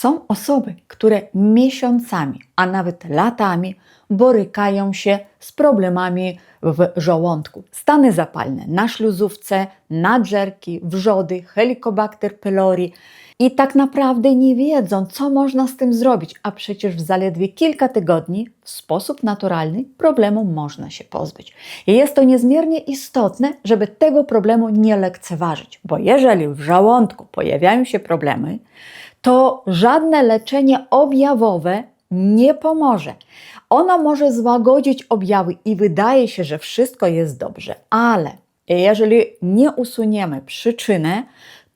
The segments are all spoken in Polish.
Są osoby, które miesiącami, a nawet latami borykają się z problemami w żołądku. Stany zapalne na śluzówce, nadżerki, wrzody, helikobakter pylori i tak naprawdę nie wiedzą, co można z tym zrobić, a przecież w zaledwie kilka tygodni w sposób naturalny problemu można się pozbyć. I jest to niezmiernie istotne, żeby tego problemu nie lekceważyć, bo jeżeli w żołądku pojawiają się problemy, to żadne leczenie objawowe nie pomoże. Ono może złagodzić objawy i wydaje się, że wszystko jest dobrze, ale jeżeli nie usuniemy przyczyny,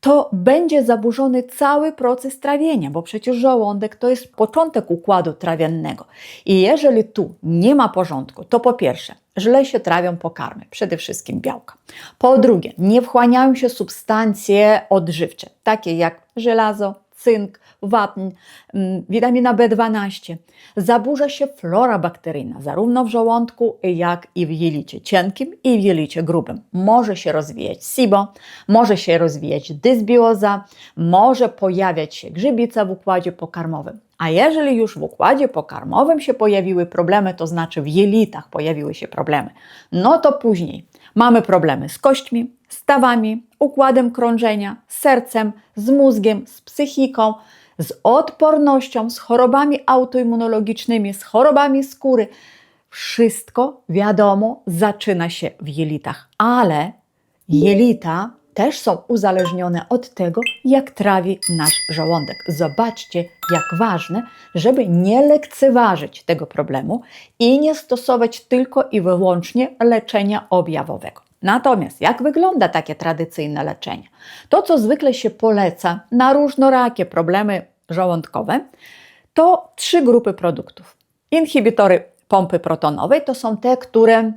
to będzie zaburzony cały proces trawienia, bo przecież żołądek to jest początek układu trawiennego. I jeżeli tu nie ma porządku, to po pierwsze, źle się trawią pokarmy, przede wszystkim białka. Po drugie, nie wchłaniają się substancje odżywcze, takie jak żelazo, cynk, wapń, mm, witamina B12. Zaburza się flora bakteryjna, zarówno w żołądku, jak i w jelicie cienkim i w jelicie grubym. Może się rozwijać SIBO, może się rozwijać dysbioza, może pojawiać się grzybica w układzie pokarmowym. A jeżeli już w układzie pokarmowym się pojawiły problemy, to znaczy w jelitach pojawiły się problemy, no to później mamy problemy z kośćmi, stawami, układem krążenia, sercem, z mózgiem, z psychiką, z odpornością, z chorobami autoimmunologicznymi, z chorobami skóry. Wszystko, wiadomo, zaczyna się w jelitach, ale jelita też są uzależnione od tego, jak trawi nasz żołądek. Zobaczcie, jak ważne, żeby nie lekceważyć tego problemu i nie stosować tylko i wyłącznie leczenia objawowego. Natomiast jak wygląda takie tradycyjne leczenie? To, co zwykle się poleca na różnorakie problemy żołądkowe, to trzy grupy produktów. Inhibitory pompy protonowej to są te, które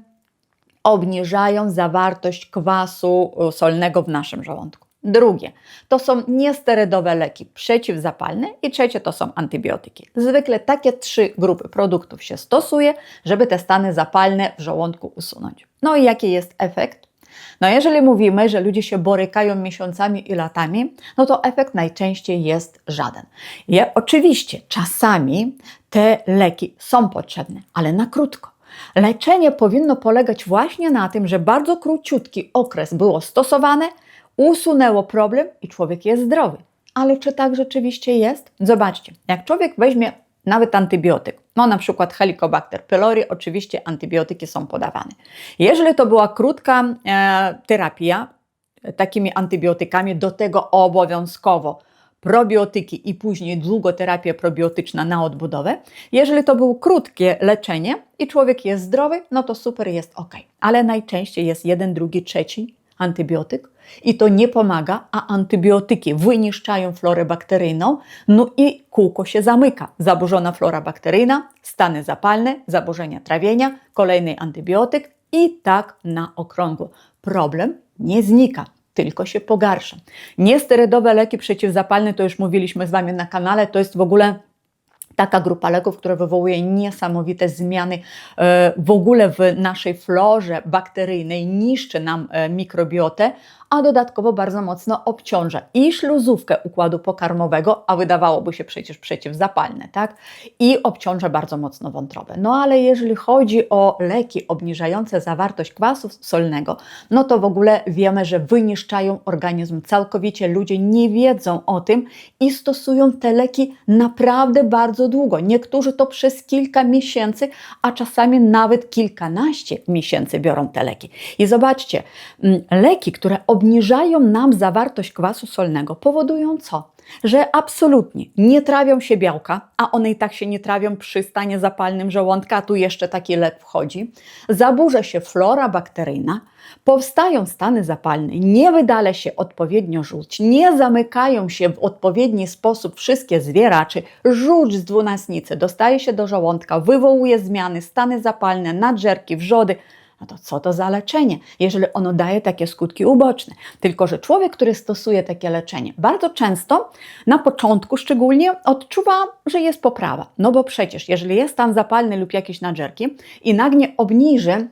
obniżają zawartość kwasu solnego w naszym żołądku. Drugie to są niesterydowe leki przeciwzapalne i trzecie to są antybiotyki. Zwykle takie trzy grupy produktów się stosuje, żeby te stany zapalne w żołądku usunąć. No i jaki jest efekt? No jeżeli mówimy, że ludzie się borykają miesiącami i latami, no to efekt najczęściej jest żaden. I oczywiście czasami te leki są potrzebne, ale na krótko. Leczenie powinno polegać właśnie na tym, że bardzo króciutki okres było stosowane, usunęło problem i człowiek jest zdrowy. Ale czy tak rzeczywiście jest? Zobaczcie, jak człowiek weźmie nawet antybiotyk, no na przykład Helicobacter pylori, oczywiście antybiotyki są podawane. Jeżeli to była krótka e, terapia e, takimi antybiotykami, do tego obowiązkowo probiotyki i później długoterapia probiotyczna na odbudowę. Jeżeli to było krótkie leczenie i człowiek jest zdrowy, no to super jest ok. Ale najczęściej jest jeden, drugi, trzeci antybiotyk i to nie pomaga, a antybiotyki wyniszczają florę bakteryjną, no i kółko się zamyka. Zaburzona flora bakteryjna, stany zapalne, zaburzenia trawienia, kolejny antybiotyk i tak na okrągło. Problem nie znika tylko się pogarsza. Niesterydowe leki przeciwzapalne, to już mówiliśmy z Wami na kanale, to jest w ogóle taka grupa leków, która wywołuje niesamowite zmiany e, w ogóle w naszej florze bakteryjnej, niszczy nam e, mikrobiotę, a dodatkowo bardzo mocno obciąża i śluzówkę układu pokarmowego, a wydawałoby się przecież przeciwzapalne, tak? I obciąża bardzo mocno wątrobę. No ale jeżeli chodzi o leki obniżające zawartość kwasu solnego, no to w ogóle wiemy, że wyniszczają organizm całkowicie. Ludzie nie wiedzą o tym i stosują te leki naprawdę bardzo długo. Niektórzy to przez kilka miesięcy, a czasami nawet kilkanaście miesięcy biorą te leki. I zobaczcie, mm, leki, które obniżają nam zawartość kwasu solnego, powodują co? Że absolutnie nie trawią się białka, a one i tak się nie trawią przy stanie zapalnym żołądka, tu jeszcze taki lek wchodzi. Zaburza się flora bakteryjna, powstają stany zapalne, nie wydala się odpowiednio żółć, nie zamykają się w odpowiedni sposób wszystkie zwieraczy, żółć z dwunastnicy dostaje się do żołądka, wywołuje zmiany, stany zapalne, nadżerki, wrzody, no to co to za leczenie, jeżeli ono daje takie skutki uboczne? Tylko, że człowiek, który stosuje takie leczenie, bardzo często na początku szczególnie odczuwa, że jest poprawa. No bo przecież, jeżeli jest stan zapalny lub jakieś nadżerki i nagle obniży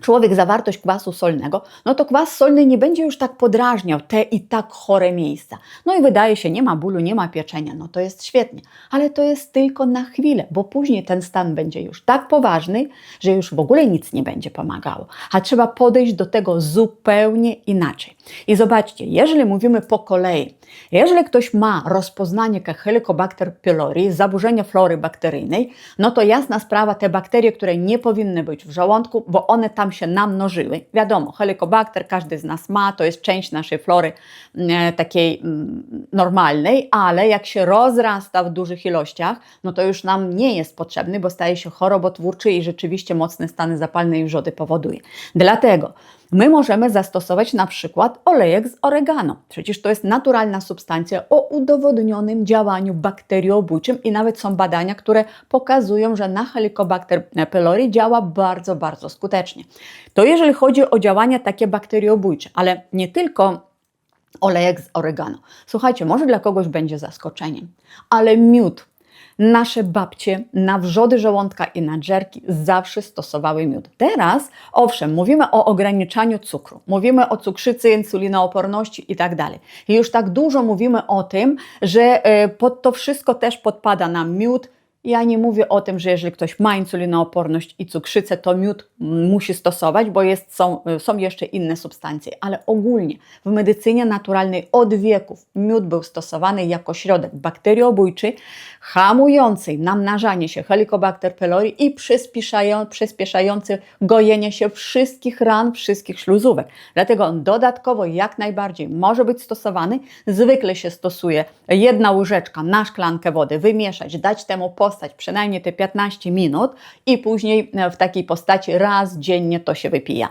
człowiek zawartość kwasu solnego, no to kwas solny nie będzie już tak podrażniał te i tak chore miejsca. No i wydaje się, nie ma bólu, nie ma pieczenia, no to jest świetnie, ale to jest tylko na chwilę, bo później ten stan będzie już tak poważny, że już w ogóle nic nie będzie pomagało. A trzeba podejść do tego zupełnie inaczej. I zobaczcie, jeżeli mówimy po kolei, jeżeli ktoś ma rozpoznanie Helicobacter pylori, zaburzenie flory bakteryjnej, no to jasna sprawa, te bakterie, które nie powinny być w żołądku, bo one tam się namnożyły. Wiadomo, Helicobacter każdy z nas ma, to jest część naszej flory e, takiej mm, normalnej, ale jak się rozrasta w dużych ilościach, no to już nam nie jest potrzebny, bo staje się chorobotwórczy i rzeczywiście mocne stany zapalne i wrzody powoduje. Dlatego my możemy zastosować na przykład olejek z oregano. Przecież to jest naturalna substancja o udowodnionym działaniu bakteriobójczym i nawet są badania, które pokazują, że na Helicobacter pylori działa bardzo, bardzo skutecznie. To jeżeli chodzi o działania takie bakteriobójcze, ale nie tylko olejek z oregano. Słuchajcie, może dla kogoś będzie zaskoczeniem, ale miód Nasze babcie na wrzody żołądka i na dżerki zawsze stosowały miód. Teraz, owszem, mówimy o ograniczaniu cukru, mówimy o cukrzycy, insulinooporności i tak dalej. I już tak dużo mówimy o tym, że e, pod to wszystko też podpada nam miód, ja nie mówię o tym, że jeżeli ktoś ma insulinooporność i cukrzycę, to miód musi stosować, bo jest, są, są jeszcze inne substancje, ale ogólnie w medycynie naturalnej od wieków miód był stosowany jako środek bakteriobójczy, hamujący namnażanie się Helicobacter pylori i przyspieszający gojenie się wszystkich ran, wszystkich śluzówek. Dlatego on dodatkowo jak najbardziej może być stosowany. Zwykle się stosuje jedna łyżeczka na szklankę wody, wymieszać, dać temu postać przynajmniej te 15 minut i później e, w takiej postaci raz dziennie to się wypija.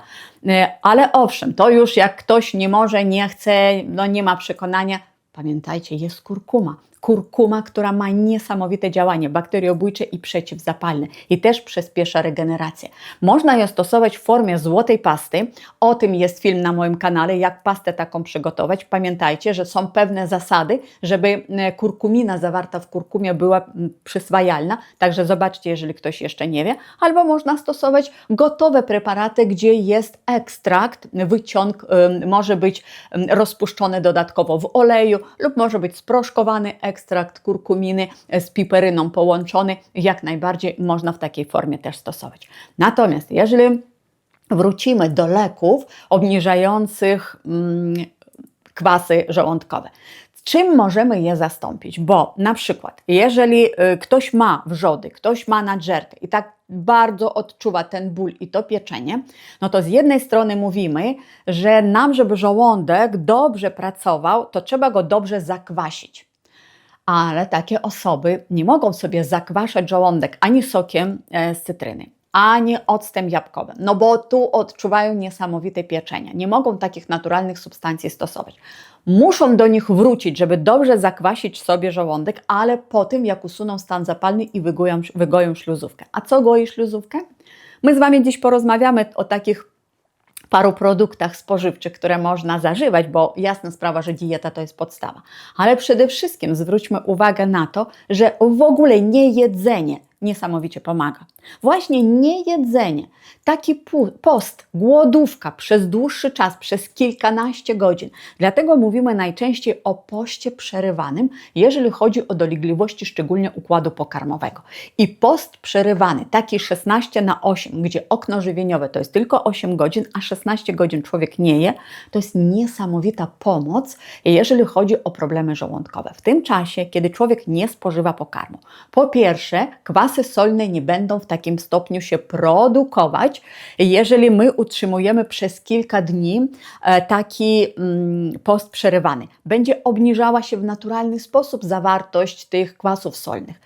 E, ale owszem, to już jak ktoś nie może, nie chce, no nie ma przekonania, pamiętajcie, jest kurkuma kurkuma, która ma niesamowite działanie bakteriobójcze i przeciwzapalne i też przyspiesza regenerację. Można ją stosować w formie złotej pasty. O tym jest film na moim kanale, jak pastę taką przygotować. Pamiętajcie, że są pewne zasady, żeby e, kurkumina zawarta w kurkumie była przyswajalna. Także zobaczcie, jeżeli ktoś jeszcze nie wie. Albo można stosować gotowe preparaty, gdzie jest ekstrakt, wyciąg, może być rozpuszczony dodatkowo w oleju lub może być sproszkowany ekstrakt ekstrakt kurkuminy z piperyną połączony, jak najbardziej można w takiej formie też stosować. Natomiast jeżeli wrócimy do leków obniżających mm, kwasy żołądkowe. Czym możemy je zastąpić? Bo na przykład, jeżeli y, ktoś ma wrzody, ktoś ma nadżerkę i tak bardzo odczuwa ten ból i to pieczenie, no to z jednej strony mówimy, że nam, żeby żołądek dobrze pracował, to trzeba go dobrze zakwasić ale takie osoby nie mogą sobie zakwaszać żołądek ani sokiem e, z cytryny, ani octem jabłkowym, no bo tu odczuwają niesamowite pieczenie. Nie mogą takich naturalnych substancji stosować. Muszą do nich wrócić, żeby dobrze zakwasić sobie żołądek, ale po tym, jak usuną stan zapalny i wygoją, wygoją śluzówkę. A co goi śluzówkę? My z Wami dziś porozmawiamy o takich paru produktach spożywczych, które można zażywać, bo jasna sprawa, że dieta to jest podstawa. Ale przede wszystkim zwróćmy uwagę na to, że w ogóle nie jedzenie niesamowicie pomaga. Właśnie niejedzenie, taki post, głodówka przez dłuższy czas, przez kilkanaście godzin. Dlatego mówimy najczęściej o poście przerywanym, jeżeli chodzi o dolegliwości szczególnie układu pokarmowego. I post przerywany, taki 16 na 8, gdzie okno żywieniowe to jest tylko 8 godzin, a 16 godzin człowiek nie je, to jest niesamowita pomoc, jeżeli chodzi o problemy żołądkowe. W tym czasie, kiedy człowiek nie spożywa pokarmu, po pierwsze, kwasy solne nie będą w takim stopniu się produkować, jeżeli my utrzymujemy przez kilka dni e, taki mm, post przerywany. Będzie obniżała się w naturalny sposób zawartość tych kwasów solnych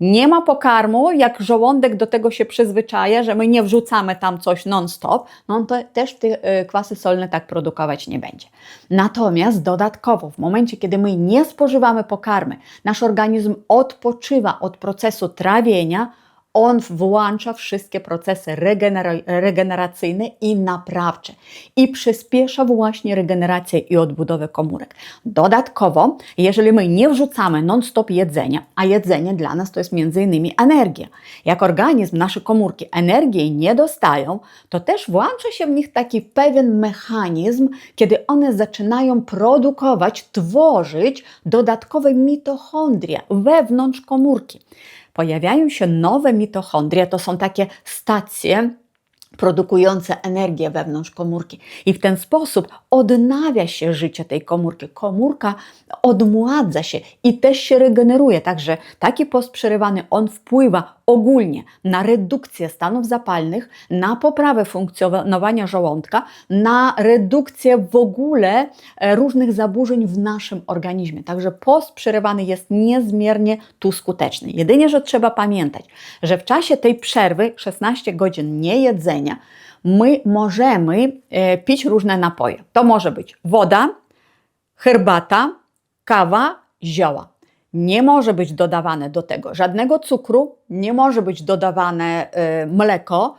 nie ma pokarmu, jak żołądek do tego się przyzwyczaja, że my nie wrzucamy tam coś non-stop, no to też te y, kwasy solne tak produkować nie będzie. Natomiast dodatkowo, w momencie, kiedy my nie spożywamy pokarmy, nasz organizm odpoczywa od procesu trawienia, on włącza wszystkie procesy regenera- regeneracyjne i naprawcze i przyspiesza właśnie regenerację i odbudowę komórek. Dodatkowo, jeżeli my nie wrzucamy non-stop jedzenia, a jedzenie dla nas to jest między innymi energia, jak organizm, nasze komórki energii nie dostają, to też włącza się w nich taki pewien mechanizm, kiedy one zaczynają produkować, tworzyć dodatkowe mitochondria wewnątrz komórki. Pojawiają się nowe mitochondria, to są takie stacje produkujące energię wewnątrz komórki. I w ten sposób odnawia się życie tej komórki. Komórka odmładza się i też się regeneruje. Także taki post przerywany, on wpływa ogólnie na redukcję stanów zapalnych, na poprawę funkcjonowania żołądka, na redukcję w ogóle e, różnych zaburzeń w naszym organizmie. Także post przerywany jest niezmiernie tu skuteczny. Jedynie, że trzeba pamiętać, że w czasie tej przerwy 16 godzin niejedzenia my możemy e, pić różne napoje. To może być woda, herbata, kawa, zioła. Nie może być dodawane do tego żadnego cukru, nie może być dodawane y, mleko.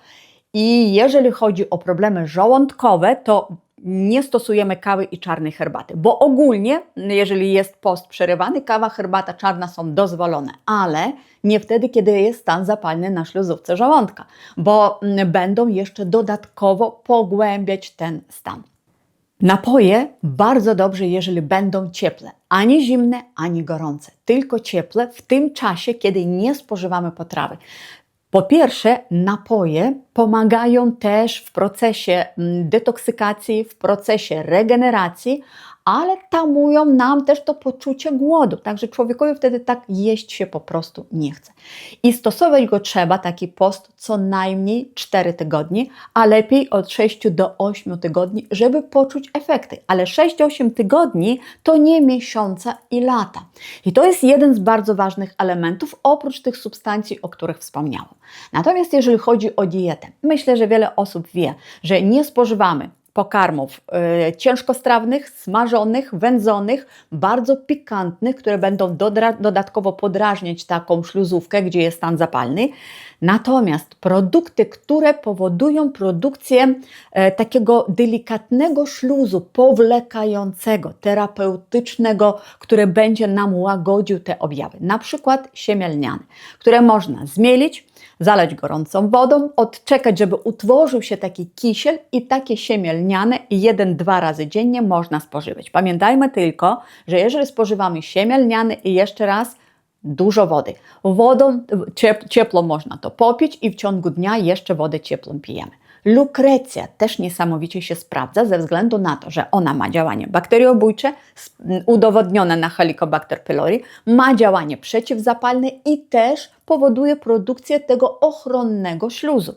I jeżeli chodzi o problemy żołądkowe, to nie stosujemy kawy i czarnej herbaty, bo ogólnie, jeżeli jest post przerywany, kawa, herbata czarna są dozwolone, ale nie wtedy, kiedy jest stan zapalny na śluzówce żołądka, bo mm, będą jeszcze dodatkowo pogłębiać ten stan. Napoje bardzo dobrze, jeżeli będą cieple, ani zimne, ani gorące, tylko cieple w tym czasie, kiedy nie spożywamy potrawy. Po pierwsze, napoje pomagają też w procesie mm, detoksykacji, w procesie regeneracji, ale tamują nam też to poczucie głodu. Także człowiekowi wtedy tak jeść się po prostu nie chce. I stosować go trzeba, taki post, co najmniej 4 tygodnie, a lepiej od 6 do 8 tygodni, żeby poczuć efekty. Ale 6-8 tygodni to nie miesiąca i lata. I to jest jeden z bardzo ważnych elementów, oprócz tych substancji, o których wspomniałam. Natomiast jeżeli chodzi o dietę, myślę, że wiele osób wie, że nie spożywamy pokarmów y, ciężkostrawnych, smażonych, wędzonych, bardzo pikantnych, które będą dodatkowo podrażniać taką śluzówkę, gdzie jest stan zapalny. Natomiast produkty, które powodują produkcję e, takiego delikatnego śluzu powlekającego, terapeutycznego, które będzie nam łagodził te objawy, na przykład siemielniane, które można zmielić, zalać gorącą wodą, odczekać, żeby utworzył się taki kisiel i takie siemielniane jeden-dwa razy dziennie można spożywać. Pamiętajmy tylko, że jeżeli spożywamy siemielniany i jeszcze raz dużo wody. Wodą ciepło można to popić i w ciągu dnia jeszcze wodę ciepłą pijemy. Lukrecja też niesamowicie się sprawdza ze względu na to, że ona ma działanie bakteriobójcze udowodnione na Helicobacter pylori, ma działanie przeciwzapalne i też powoduje produkcję tego ochronnego śluzu.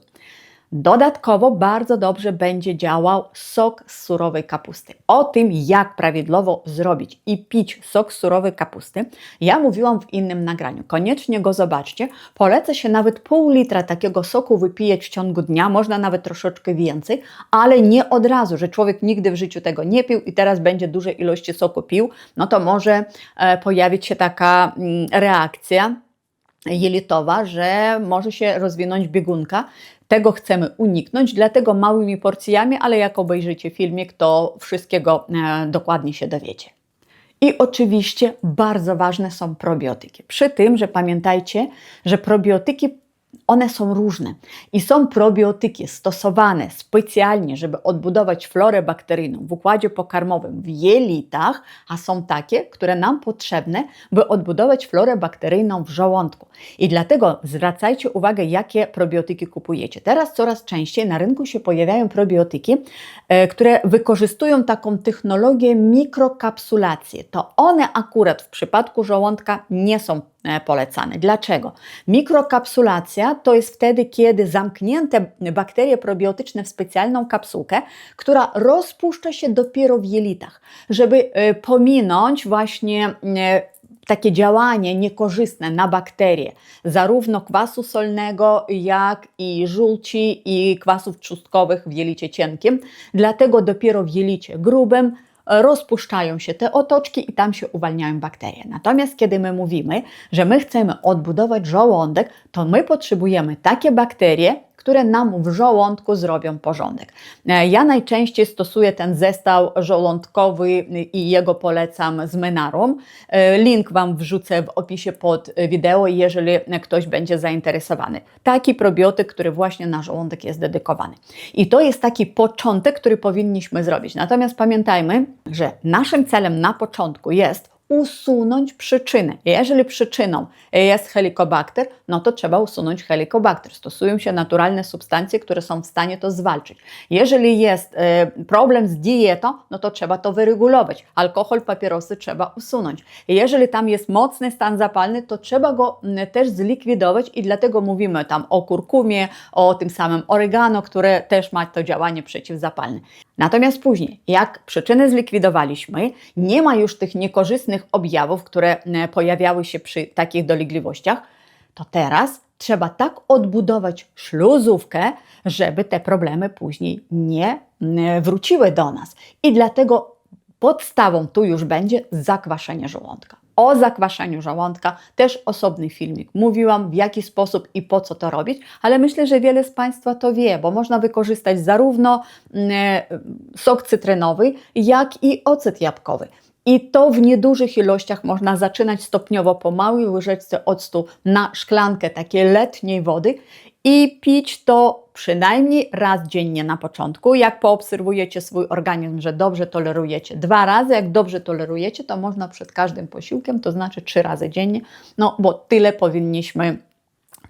Dodatkowo bardzo dobrze będzie działał sok z surowej kapusty. O tym, jak prawidłowo zrobić i pić sok z surowej kapusty, ja mówiłam w innym nagraniu. Koniecznie go zobaczcie. Polecę się nawet pół litra takiego soku wypijać w ciągu dnia, można nawet troszeczkę więcej, ale nie od razu, że człowiek nigdy w życiu tego nie pił i teraz będzie duże ilości soku pił, no to może e, pojawić się taka mm, reakcja jelitowa, że może się rozwinąć biegunka. Tego chcemy uniknąć, dlatego małymi porcjami, ale jak obejrzycie filmik, to wszystkiego e, dokładnie się dowiecie. I oczywiście bardzo ważne są probiotyki. Przy tym, że pamiętajcie, że probiotyki one są różne i są probiotyki stosowane specjalnie, żeby odbudować florę bakteryjną w układzie pokarmowym w jelitach, a są takie, które nam potrzebne, by odbudować florę bakteryjną w żołądku. I dlatego zwracajcie uwagę, jakie probiotyki kupujecie. Teraz coraz częściej na rynku się pojawiają probiotyki, e, które wykorzystują taką technologię mikrokapsulacji. To one akurat w przypadku żołądka nie są E, polecane. Dlaczego? Mikrokapsulacja to jest wtedy, kiedy zamknięte bakterie probiotyczne w specjalną kapsułkę, która rozpuszcza się dopiero w jelitach, żeby e, pominąć właśnie e, takie działanie niekorzystne na bakterie, zarówno kwasu solnego, jak i żółci i kwasów trzustkowych w jelicie cienkim. Dlatego dopiero w jelicie grubym rozpuszczają się te otoczki i tam się uwalniają bakterie. Natomiast kiedy my mówimy, że my chcemy odbudować żołądek, to my potrzebujemy takie bakterie, które nam w żołądku zrobią porządek. E, Ja najczęściej stosuję ten zestaw żołądkowy i jego polecam z Menarum. E, Link Wam wrzucę w opisie pod wideo, jeżeli ktoś będzie zainteresowany. Taki probiotyk, który właśnie na żołądek jest dedykowany. I to jest taki początek, który powinniśmy zrobić. Natomiast pamiętajmy, że naszym celem na początku jest usunąć przyczynę. Jeżeli przyczyną jest helikobakter, no to trzeba usunąć helikobakter. Stosują się naturalne substancje, które są w stanie to zwalczyć. Jeżeli jest e, problem z dietą, no to trzeba to wyregulować. Alkohol, papierosy trzeba usunąć. Jeżeli tam jest mocny stan zapalny, to trzeba go też zlikwidować i dlatego mówimy tam o kurkumie, o tym samym oregano, które też ma to działanie przeciwzapalne. Natomiast później, jak przyczyny zlikwidowaliśmy, nie ma już tych niekorzystnych objawów, które e, pojawiały się przy takich dolegliwościach, to teraz trzeba tak odbudować śluzówkę, żeby te problemy później nie mm, wróciły do nas. I dlatego podstawą tu już będzie zakwaszenie żołądka. O zakwaszeniu żołądka też osobny filmik. Mówiłam w jaki sposób i po co to robić, ale myślę, że wiele z Państwa to wie, bo można wykorzystać zarówno mm, sok cytrynowy, jak i ocet jabłkowy. I to w niedużych ilościach można zaczynać stopniowo po małej łyżeczce octu na szklankę takiej letniej wody i pić to przynajmniej raz dziennie na początku. Jak poobserwujecie swój organizm, że dobrze tolerujecie dwa razy, jak dobrze tolerujecie, to można przed każdym posiłkiem, to znaczy trzy razy dziennie, no bo tyle powinniśmy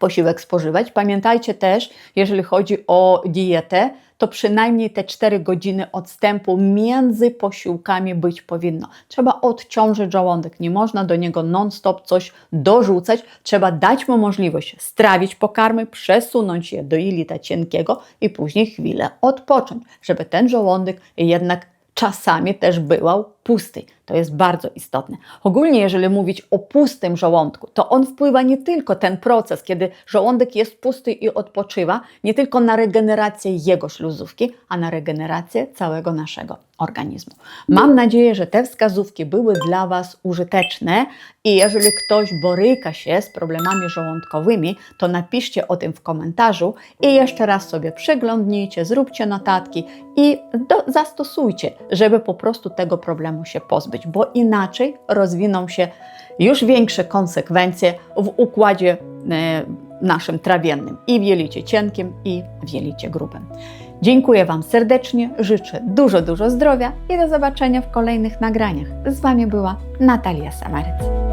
posiłek spożywać. Pamiętajcie też, jeżeli chodzi o dietę, to przynajmniej te 4 godziny odstępu między posiłkami być powinno. Trzeba odciążyć żołądek, nie można do niego non-stop coś dorzucać, trzeba dać mu możliwość strawić pokarmy, przesunąć je do jelita cienkiego i później chwilę odpocząć, żeby ten żołądek jednak czasami też bywał pusty. To jest bardzo istotne. Ogólnie, jeżeli mówić o pustym żołądku, to on wpływa nie tylko ten proces, kiedy żołądek jest pusty i odpoczywa, nie tylko na regenerację jego śluzówki, a na regenerację całego naszego organizmu. Mam nadzieję, że te wskazówki były dla Was użyteczne i jeżeli ktoś boryka się z problemami żołądkowymi, to napiszcie o tym w komentarzu i jeszcze raz sobie przeglądnijcie, zróbcie notatki i do, zastosujcie, żeby po prostu tego problemu się pozbyć, bo inaczej rozwiną się już większe konsekwencje w układzie e, naszym trawiennym i w jelicie cienkim i w jelicie grubym. Dziękuję Wam serdecznie, życzę dużo, dużo zdrowia i do zobaczenia w kolejnych nagraniach. Z Wami była Natalia Samaryc.